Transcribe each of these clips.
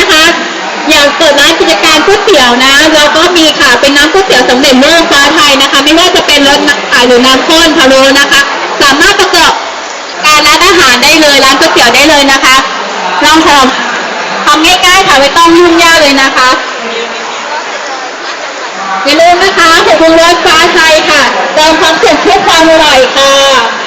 นะคะ อยากเปิดร้านกิจการก๋วยเตี๋ยวนะเราก็มีค่ะเป็นน้ำก๋วยเตี๋ยวสำเร็จรูปฟ้าไทยนะคะ ไม่ว่าจะเป็นรสขายหรือน้ำข้นพะโล้นะคะ สามารถประกอบการร้านอาหารได้เลยร้านก๋วยเตี๋ยวได้เลยนะคะลองทำทำง่ายๆค่ะไม่ต้องยุ่งยากเลยนะคะอย่าลืมนะคะหกวงรถฟ้าไทยค่ะเติมความสุขเพื่อความอร่อยค่ะ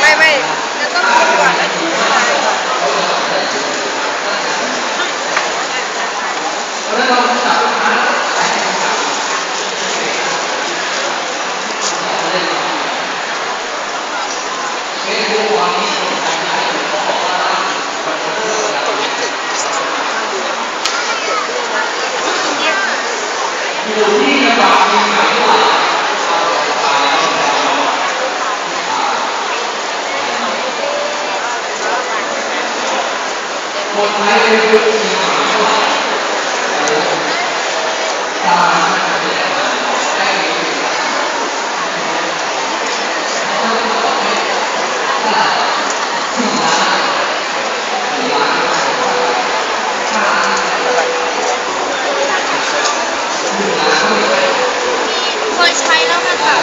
ไม่ไม่จะต้องกินก่อนแล้วถึงจะไป เคยใช้แล้วมันแบบ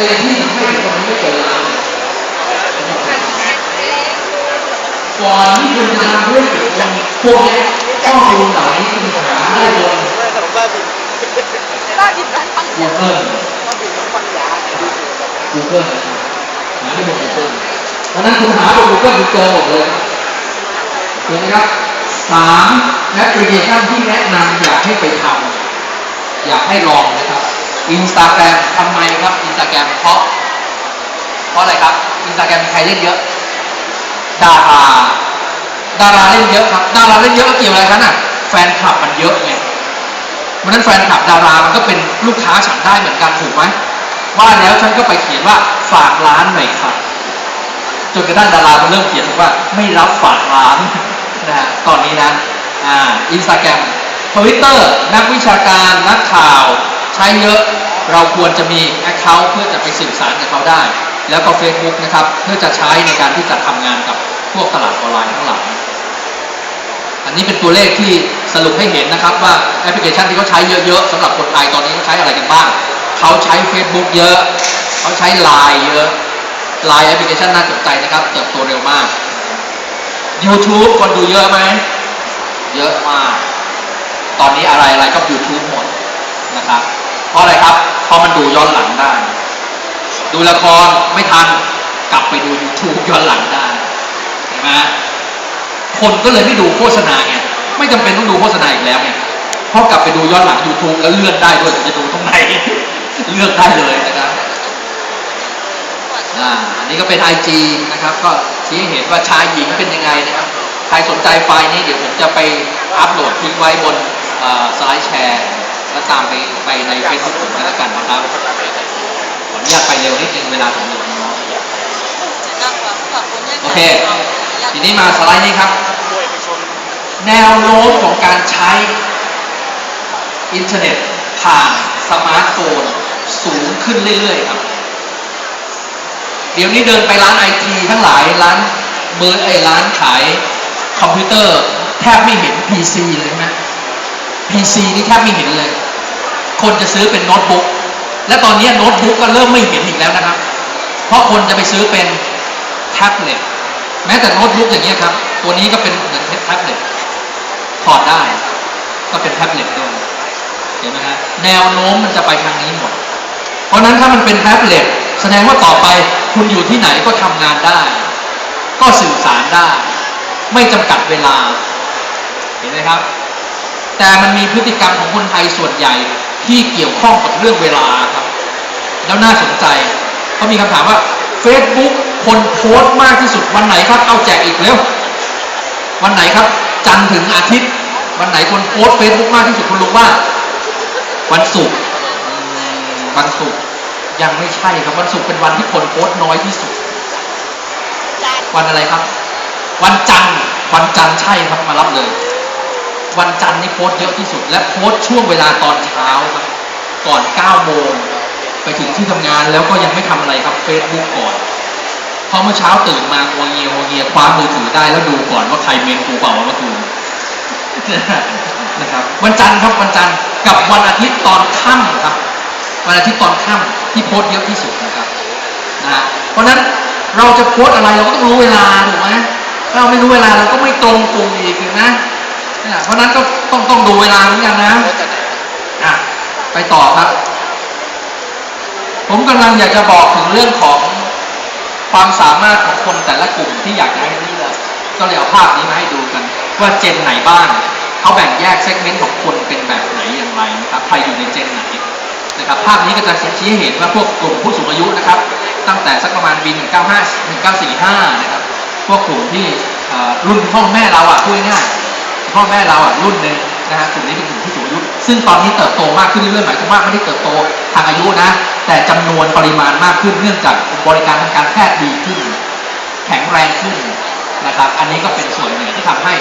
แต่อย่างที่ผมให้คนไม่เกิดล้าน ก่อนที่คุณจะทำธุรกิจพวกนี้ต้องดูไหนคุณหาได้บนบ้าบินร้านปัง Google Google หาได้บน Google เพราะนั้นคุณหาบน Google คุณเจอหมดเลยถูกไหมครับสามแอปพลิเคชันที่แนะนำอยากให้ไปทำอยากให้ลองนะครับอินสตาแกรมทำไมครับอินสตาแกรมเพราะเพราะอะไรครับอินสตาแกรมใครเล่นเยอะ ดาราดาราเล่นเยอะครับดาราเล่นเยอะเกี่ยวอะไรกันอะแฟนคลับมันเยอะไงเพราะนั้นแฟนคลับดารามันก็เป็นลูกค้าฉันได้เหมือนกันถูกไหมว่าแล้วฉันก็ไปเขียนว่าฝากร้านหน่อยครับจนกระทั่งดารามันเริ่มเขียนว่าไม่รับฝากร้านนะฮะตอนนี้นะอ่าอินสตาแกรมทวิตเตอร์นักวิชาการนักข่าว ใช้เยอะเราควรจะมี Account เพื่อจะไปสื่อสารกับเขาได้ แล้วก็ Facebook นะครับ เพื่อจะใช้ในการที่จะทำงานกับ พวกตลาดออนไลน์ทั้งหลายอันนี้เป็นตัวเลขที่สรุปให้เห็นนะครับว่าแอปพลิเคชันที่เขาใช้เยอะๆสำหรับคนไทยตอนนี้เขาใช้อะไรกันบ้างเขาใช้ Facebook เยอะ เขาใช้ Line เยอะ Line แอปพลิเคชันน่าสนใจนะครับ เติบโตเร็วมาก YouTube คนดูเยอะไหม เยอะมาก ตอนนี้อะไรอะไรก็ YouTube หมดนะครับ เพราะอะไรครับ เพราะมันดูย้อนหลังได้ ดูละครไม่ทันกลับไปดู YouTube ย้อนหลังได้ นไหมคนก็เลยไม่ดูโฆษณาไงไม่จำเป็นต้องดูโฆษณาอีกแล้วไงเพราะกลับไปดูย้อนหลัง YouTube แล้วเลื่อนได้ด้วยจะดูตรงไหนเลือกได้เลยนะครับอ่าอันนี้ก็เป็น IG นะครับ ก็ชี้ให้เห็นว่าชายหญิงเป็นยังไงนะครับ ใครสนใจไฟล์นี้เดี๋ยวผมจะไปอัปโหลดทิ้งไว้บนเอ่อสไลด์แชร์ แล้วตามไปไปใน Facebook ผมก็แล้วกันนะครับขออนุญาตไปเร็วนิดนึงเวลาผมเหลือน้อยโอเค ทีนี้มาสไลด์นี้ครับ แนวโน้มของการใช้อินเทอร์เน็ตผ่านสมาร์ทโฟนสูงขึ้นเรื่อย ๆ ครับ เดี๋ยวนี้เดินไปร้านไอทีทั้งหลายร้านเบอร์ไอร้านขายคอมพิวเตอร์แทบไม่เห็น PC เลยไหม PC นี่แทบไม่เห็นเลย คนจะซื้อเป็นโน้ตบุ๊กและตอนนี้โน้ตบุ๊กก็เริ่มไม่เห็นอีกแล้วนะครับ เพราะคนจะไปซื้อเป็นแท็บเล็ต แม้แต่โน้ตบุ๊กอย่างเงี้ยครับ ตัวนี้ก็เป็นเหมือนแท็บเล็ตถอดได้ ก็เป็นแท็บเล็ตด้วยเห็นไหมฮะแนวโน้มมันจะไปทางนี้หมด เพราะฉะนั้นถ้ามันเป็นแท็บเล็ตแสดงว่าต่อไปคุณอยู่ที่ไหนก็ทำงานได้ ก็สื่อสารได้ ไม่จำกัดเวลา เห็นไหมครับ แต่มันมีพฤติกรรมของคนไทยส่วนใหญ่ที่เกี่ยวข้องกับเรื่องเวลาครับ แล้วน่าสนใจเขามีคำถามว่า Facebook คนโพสต์มากที่สุดวันไหนครับเอาแจกอีกเร็ววันไหนครับ จันทร์ถึงอาทิตย์ วันไหนคนโพสต์ Facebook มากที่สุดคุณรู้ว่า วันศุกร์วันศุกร์ยังไม่ใช่ครับวันศุกร์เป็นวันที่คนโพสต์น้อยที่สุด วันอะไรครับ วันจันทร์วันจันทร์ใช่ครับมารับเลย วันจันทร์นี่โพสต์เยอะที่สุด และโพสต์ช่วงเวลาตอนเช้าครับก่อน9โมง ไปถึงที่ทำงานแล้วก็ยังไม่ทำอะไรครับ Facebook ก่อนพอเมื่อเช้าตื่นมาโงเงียโงเงียคว้ามือถือได้แล้วดูก่อนว่าใครเมนกูเปล่าเมื่อคืนนะครับวันจันทร์ครับวันจันทร์กับวันอาทิตย์ตอนค่ำครับ วันอาทิตย์ตอนค่ำที่โพสต์เยอะที่สุดนะครับนะฮะเพราะฉะนั้นเราจะโพสต์อะไรเราก็ต้องรู้เวลาถูกไหมถ้าเราไม่รู้เวลาเราก็ไม่ตรงกลุ่มอีกถูกไหมนะเพราะฉะนั้นก็ต้องต้องดูเวลาเหมือนกันนะอะไปต่อครับ ผมกำลังอยากจะบอกถึงเรื่องของความสามารถของคนแต่ละกลุ่มที่อยากจะให้เลือกก็เลยเอาภาพนี้มาให้ดูกัน ว่าเจนไหนบ้างเขาแบ่งแยกเซกเมนต์ของคนเป็นแบบไหนอย่างไรนะครับใครอยู่ในเจนไหนนะครับภาพนี้ก็จะชี้ให้เห็นว่าพวกกลุ่มผู้สูงอายุนะครับ ตั้งแต่สักประมาณปี195 1945นะครับพวกกลุ่มที่รุ่นพ่อแม่เราอะพูดง่ายพ่อแม่เราอะรุ่นหนึ่งนะฮะกลุ่มนี้เป็นกลุ่มผู้สูงอายุ ซึ่งตอนนี้เติบโตมากขึ้นเรื่อยๆหมายถึงว่าไม่ได้เติบโตทางอายุนะ แต่จำนวนปริมาณมากขึ้นเนื่องจากบริการทางการแพทย์ดีขึ้น แข็งแรงขึ้นนะครับ อันนี้ก็เป็นส่วนหนึ่งที่ทำให้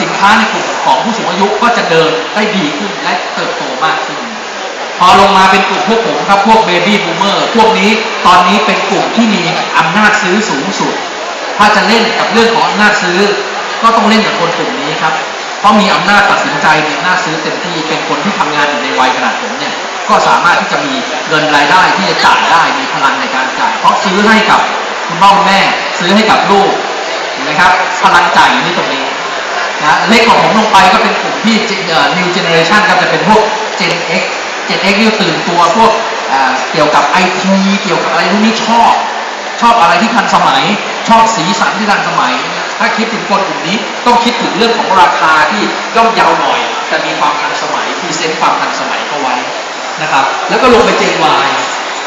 สินค้าในกลุ่มของผู้สูงอายุก็จะเดินได้ดีขึ้นและเติบโตมากขึ้น พอลงมาเป็นกลุ่มพวกผมครับพวกเบบี้บูมเมอร์พวกนี้ตอนนี้เป็นกลุ่มที่มีอำนาจซื้อสูงสุด ถ้าจะเล่นกับเรื่องของอำนาจซื้อ ก็ต้องเล่นกับคนกลุ่มนี้ครับ เพราะมีอำนาจตัดสินใจมีอำนาจซื้อเต็มที่เป็นคนที่ทำงานอยู่ในวัยขนาดผมเนี่ยก็สามารถที่จะมีเงินรายได้ที่จะจ่ายได้มีพลังในการจ่าย เพราะซื้อให้กับคุณพ่อคุณแม่ ซื้อให้กับลูกเห็นไหมครับพลังจ่ายอยู่ที่ตรงนี้นะเล็กกว่าผมลงไปก็เป็นกลุ่มที่เอ่อ new generation ก็จะเป็นพวก Gen X Gen X นี่ตื่นตัวพวกเอ่อเกี่ยวกับไอทีเกี่ยวกับอะไรพวกนี้ชอบ ชอบอะไรที่ทันสมัย ชอบสีสันที่ทันสมัย ถ้าคิดถึงคนกลุ่มนี้ต้องคิดถึงเรื่องของราคาที่ย่อมเยาวหน่อย แต่มีความทันสมัยพรีเซนต์ความทันสมัยเข้าไว้นะครับ แล้วก็ลงไป Gen Y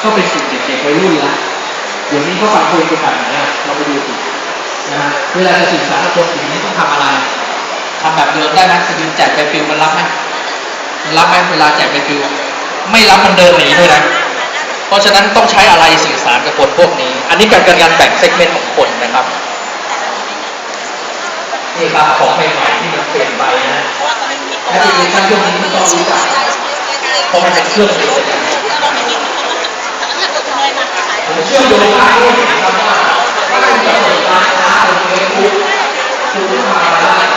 ก็เป็นกลุ่มเด็กๆวัยรุ่นละเดี๋ยวนี้เขาฟังคุยกันแบบไหนอะเราไปดูสินะฮะเวลาจะสื่อสารกับคนกลุ่มนี้ต้องทำอะไรทำแบบเดิมได้ไหมจะยืนแจกใบปลิวมันรับไหมมันรับไหมเวลาแจกใบปลิวไม่รับมันเดินหนีด้วยนะเพราะฉะนั้นต้องใช้อะไรสื่อสารกับคนพวกนี้ อันนี้การการแบ่งเซกเมนต์ของคนนะครับ นี่ครับของใหม่ๆที่มันเปลี่ยนไปนะแอปพลิเคชันช่วงนี้ไม่ต้องรู้จักเพราะมันเป็นเครื่องเดียวกันผมเชื่อมโยงได้ด้วยนะครับว่าถ้าคุณจะเปิดร้านค้าบนเฟซบุ๊กคุณต้องทำอะไรบ้าง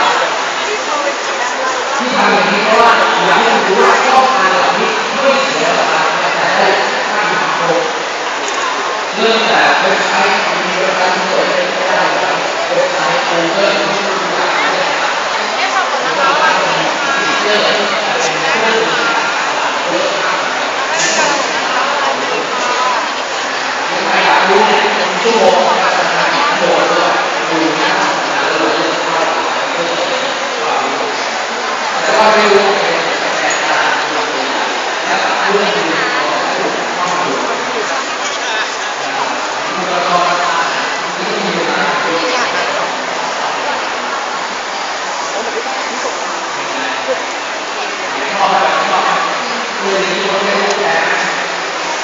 ที่ทำอย่างนี้เพราะว่าอยากให้คุณรู้ว่าช่องทางเหล่านี้ไม่เสียเวลาแต่ได้ค่าทำโเรื่องแต่เว็บไซต์มีเว็บไซต์ที่เปิดได้ไม่ได้เว็บไซต์ Google ใครอยากรู้เนี่ย ชั่วโมงโหลดเลยดูนะครับ คืออย่างนี้คนไม่รู้แก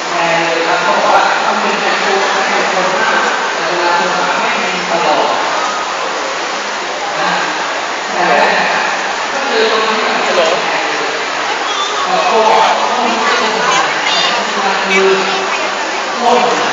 แกเลยครับเพราะว่าต้องมีแต่ตัวแต่คนมากแต่เวลาตัวไม่มีตลอดนะแต่ก็คือตรงนี้ก็คือโอ้โห คื